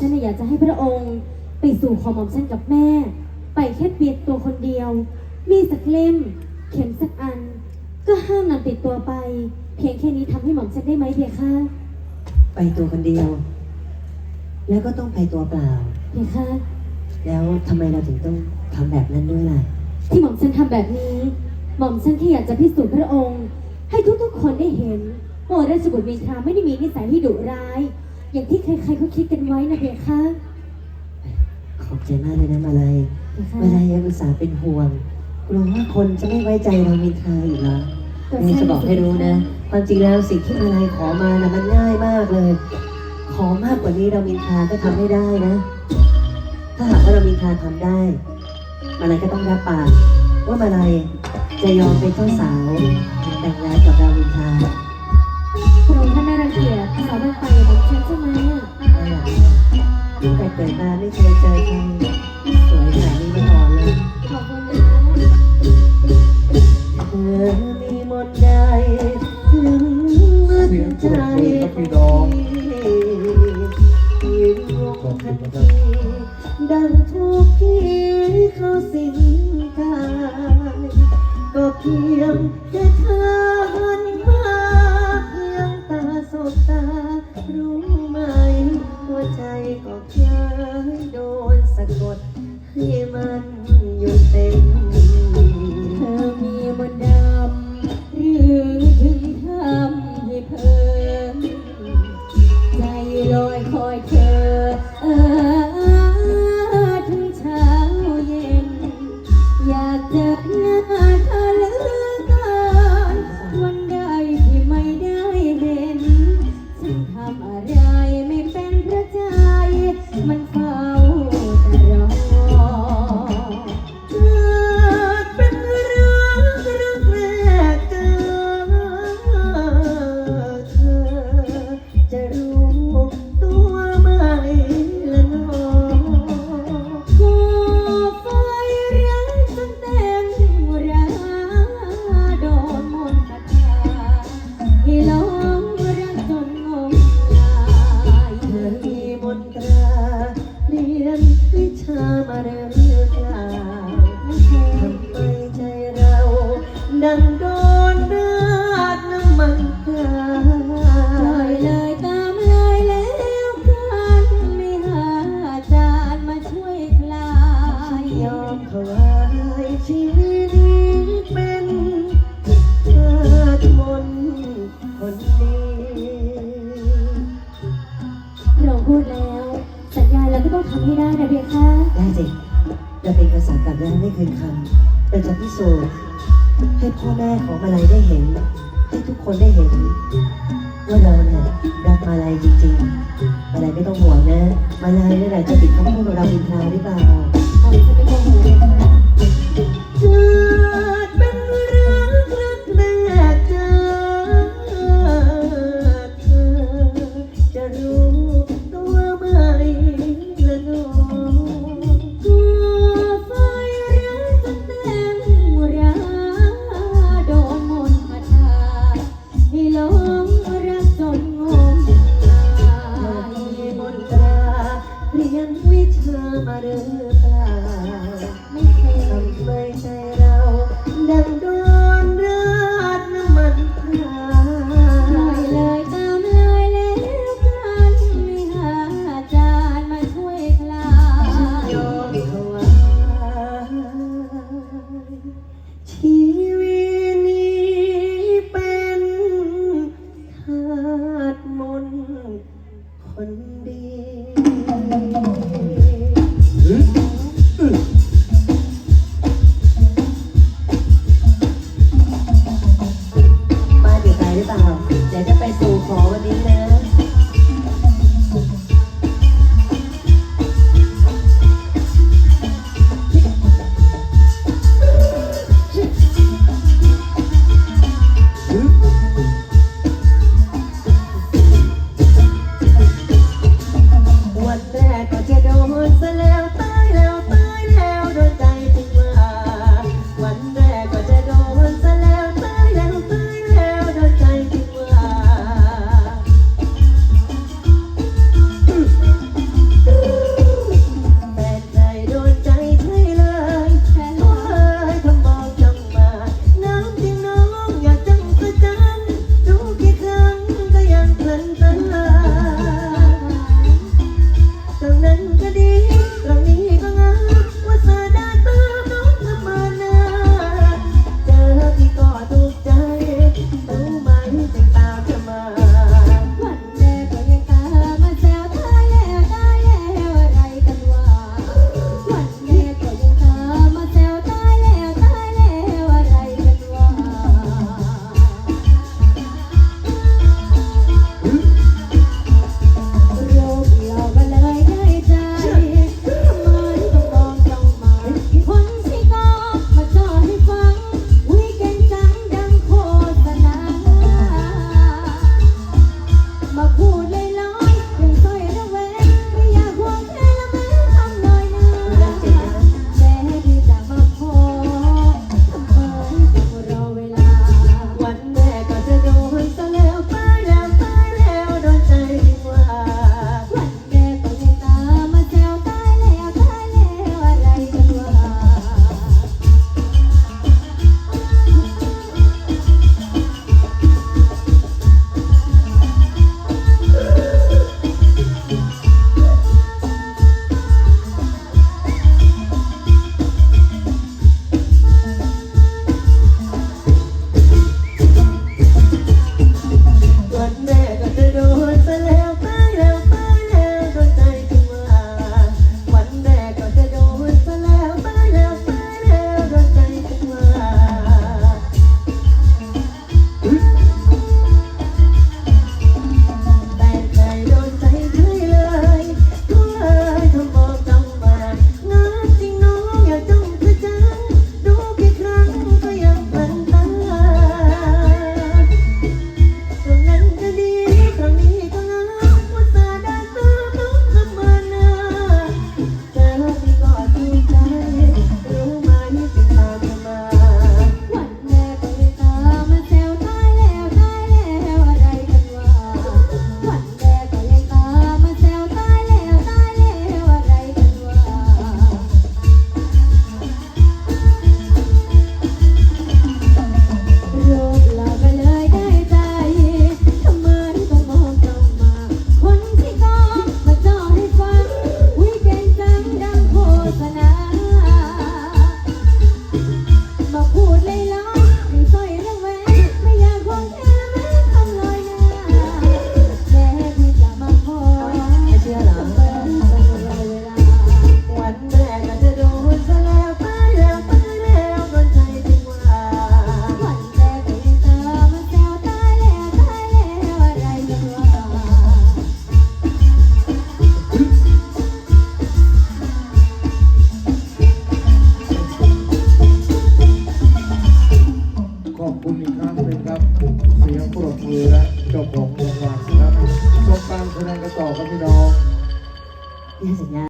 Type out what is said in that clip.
ฉันน่ะอยากจะให้พระองค์ไปสู่ขอหม่อมฉันกับแม่ ไปแค่เปียกตัวคนเดียว มีสักเล่ม เข็มสักอัน ก็ห้ามนำติดตัวไป เพียงแค่นี้ทำให้หม่อมฉันได้ไหมเพียคะไปตัวคนเดียว แล้วก็ต้องไปตัวเปล่า เพียคะแล้วทำไมเราถึงต้องทำแบบนั้นด้วยล่ะ ที่หม่อมฉันทำแบบนี้ หม่อมฉันแค่อยากจะพิสูจน์พระองค์ ให้ทุกๆคนได้เห็นว่าราชบุตรมินทราไม่ได้มีนิสัยที่ดุร้าย อย่างที่ใครๆเขาคิดกันไว้นะเพียคะขอบใจมากเลยนะมาลัยเพียคะมาลัยยังอุตส่าห์เป็นห่วงกลัวว่าคนจะไม่ไว้ใจเรามีทาอีกเหรอแต่นี่จะบอกให้รู้นะ ความจริงแล้วสิ่งที่มาลัยขอมานะมันง่ายมากเลย ขอมากกว่านี้เรามินทาก็ทำไม่ได้นะ ถ้าหากว่าเรามินทาทำได้ มาลัยก็ต้องรับปากว่ามาลัยจะยอมเป็นเจ้าสาวแต่งงานกับเรามินทา ช่ไหมอะตั้งแต่เกิดมาไม่เคยเจอใครสวยขนาด ดีเราพูดแล้ว สัญญาแล้วก็ต้องทำให้ได้นะเบียค่ะได้สิเราเป็นกษัตริย์กลับแล้วไม่คืนคำเราจะพิสูจน์ให้พ่อแม่ของมาลัยได้เห็น ให้ทุกคนได้เห็น ว่าเราเนี่ยรักมาลัยจริงๆมาลัยไม่ต้องห่วงนะ มาลัยนี่แหละจะติดคำพูดของเราอินทราหรือเปล่าเอาจะไปโกหกเลยค่ะา